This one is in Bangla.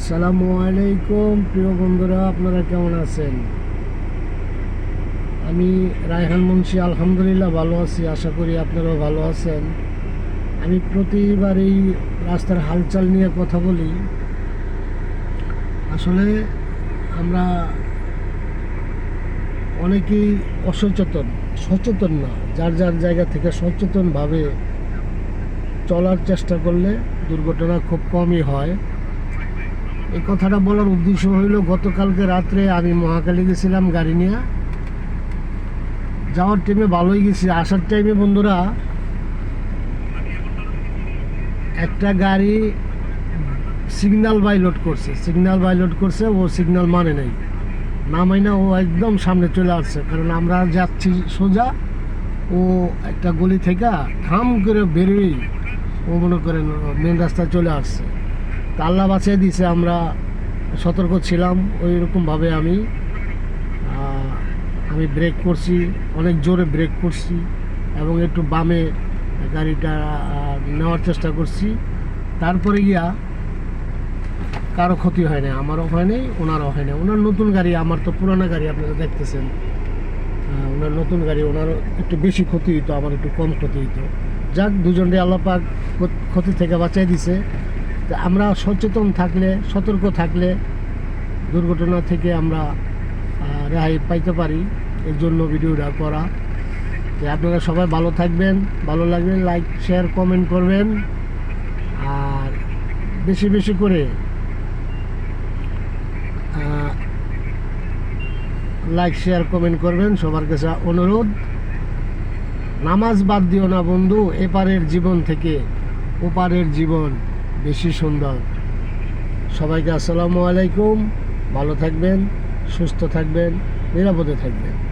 আসসালামু আলাইকুম, প্রিয় বন্ধুরা, আপনারা কেমন আছেন? আমি রায়হান মুন্সি, আলহামদুলিল্লাহ ভালো আছি, আশা করি আপনারাও ভালো আছেন। আমি প্রতিবার এই রাস্তার হালচাল নিয়ে কথা বলি। আসলে আমরা অনেকেই অসচেতন, সচেতন না, যার যার জায়গা থেকে সচেতনভাবে চলার চেষ্টা করলে দুর্ঘটনা খুব কমই হয়। এই কথাটা বলার উদ্দেশ্য হইল, গতকালকে রাত্রে আমি মহাকালী গেছিলাম গাড়ি নিয়ে। যাওয়ার টাইমে ভালোই গেছি। আসার টাইমে বন্ধুরা, একটা গাড়ি সিগন্যাল বাইলোড করছে। সিগন্যাল বাইলোড করছে, ও সিগন্যাল মানে নাই। না মাইনা ও একদম সামনে চলে আসছে। কারণ আমরা যাচ্ছি সোজা, ও একটা গলি থেকে থাম করে বেরোই। ও মনে করেন মেন রাস্তায় চলে আসছে। তা আল্লাহ বাঁচিয়ে দিয়েছে আমরা, সতর্ক ছিলাম ওই রকমভাবে আমি আমি ব্রেক করছি, অনেক জোরে ব্রেক করছি এবং একটু বামে গাড়িটা নেওয়ার চেষ্টা করছি। তারপরে গিয়া কারও ক্ষতি হয় না আমারও হয় নাই, ওনারও হয় না ওনার নতুন গাড়ি, আমার তো পুরানো গাড়ি আপনারা দেখতেছেন। ওনার নতুন গাড়ি, ওনারও একটু বেশি ক্ষতি হইতো, আমার একটু কম ক্ষতি হইতো। যাক দুজনকে আল্লাহ পাক ক্ষত- থেকে বাঁচাই দিছে। আমরা সচেতন থাকলে, সতর্ক থাকলে দুর্ঘটনা থেকে আমরা রেহাই পাইতে পারি। এর জন্য ভিডিওটা করা। তো আপনারা সবাই ভালো থাকবেন, ভালো লাগলে লাইক, শেয়ার, কমেন্ট করবেন। আর বেশি বেশি করে লাইক, শেয়ার, কমেন্ট করবেন। সবার কাছে অনুরোধ, নামাজ বাদ দিও না বন্ধু, এপারের জীবন থেকে ওপারের জীবন। বেশি সুন্দর। সবাইকে আসসালামু আলাইকুম। ভালো থাকবেন সুস্থ থাকবেন নিরাপদে থাকবেন।